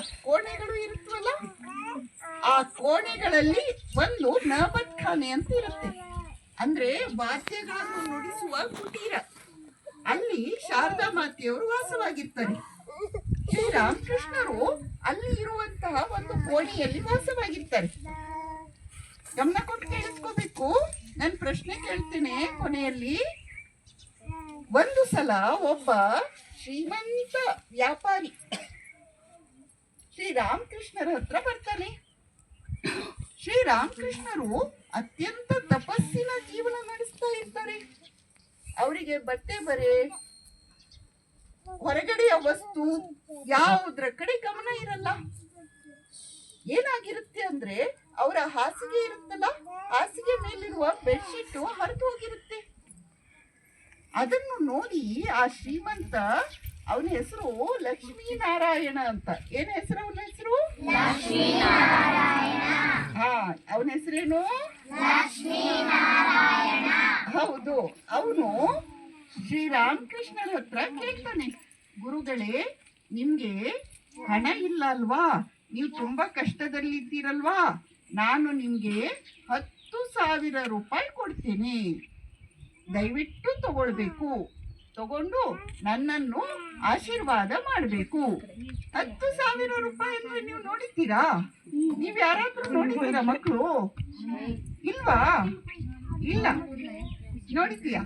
ಕೋಣೆಗಳು ಇರುತ್ತವಲ್ಲ? ಆ ಕೋಣೆಗಳಲ್ಲಿ ಒಂದು ನಬತ್ ಖಾನೆ ಅಂತ ಇರುತ್ತೆ. ಅಂದ್ರೆ ವಾದ್ಯಗಳನ್ನು ನುಡಿಸುವ ಕುಟೀರ. ಅಲ್ಲಿ ಶಾರದಾ ಮಾತೆಯವರು ವಾಸವಾಗಿರ್ತಾರೆ. ಶ್ರೀರಾಮಕೃಷ್ಣರು ಅಲ್ಲಿ ಇರುವಂತಹ ಒಂದು ಕೋಣೆಯಲ್ಲಿ ವಾಸವಾಗಿರ್ತಾರೆ. ಗಮನ ಕೊಟ್ಟು ಕೇಳಿಸ್ಕೋಬೇಕು. ನಾನು ಪ್ರಶ್ನೆ ಕೇಳ್ತೇನೆ ಕೊನೆಯಲ್ಲಿ. ಒಂದು ಸಲ ಒಬ್ಬ ಶ್ರೀಮಂತ ವ್ಯಾಪಾರಿ ಶ್ರೀರಾಮಕೃಷ್ಣರ ಹತ್ರ ಬರ್ತಾನೆ. ಶ್ರೀರಾಮಕೃಷ್ಣರು ಅತ್ಯಂತ ತಪಸ್ಸಿನ ಜೀವನ ನಡೆಸ್ತಾ ಇರ್ತಾರೆ. ಅವರಿಗೆ ಬಟ್ಟೆ ಬರೆ, ಹೊರಗಡೆಯ ವಸ್ತು, ಯಾವುದ್ರ ಕಡೆ ಗಮನ ಇರಲ್ಲ. ಏನಾಗಿರುತ್ತೆ ಅಂದ್ರೆ, ಅವರ ಹಾಸಿಗೆ ಇರುತ್ತಲ್ಲ, ಹಾಸಿಗೆ ಮೇಲಿರುವ ಬೆಡ್ಶೀಟ್ ಹರಿದು ಹೋಗಿರುತ್ತೆ. ಅದನ್ನು ನೋಡಿ ಆ ಶ್ರೀಮಂತ ಅವನ ಹೆಸರು ಲಕ್ಷ್ಮೀನಾರಾಯಣ ಅಂತ. ಏನ್ ಹೆಸರು ಅವನ ಹೆಸರು? ಹಾ ಅವನ ಹೆಸರೇನು? ಹೌದು ಅವನು ಶ್ರೀರಾಮಕೃಷ್ಣರ ಹತ್ರ ಕೇಳ್ತಾನೆ. ಗುರುಗಳೇ ನಿಮ್ಗೆ ಹಣ ಇಲ್ಲ ಅಲ್ವಾ? ನೀವು ತುಂಬಾ ಕಷ್ಟದಲ್ಲಿದ್ದೀರಲ್ವಾ? ನಾನು ನಿಮ್ಗೆ ಹತ್ತು ಸಾವಿರ ರೂಪಾಯಿ ಕೊಡ್ತೀನಿ. ದಯವಿಟ್ಟು ತಗೊಳ್ಬೇಕು. ತಗೊಂಡು ನನ್ನನ್ನು ಆಶೀರ್ವಾದ ಮಾಡಬೇಕು. ಹತ್ತು ಸಾವಿರ ರೂಪಾಯಿ ಅಂದ್ರೆ ನೀವು ನೋಡಿದ್ದೀರಾ? ನೀವ್ ಯಾರಾದ್ರೂ ನೋಡಿದ್ದೀರಾ ಮಕ್ಕಳು ಇಲ್ವಾ? ಇಲ್ಲ. ನೋಡಿದ್ದೀಯಾ?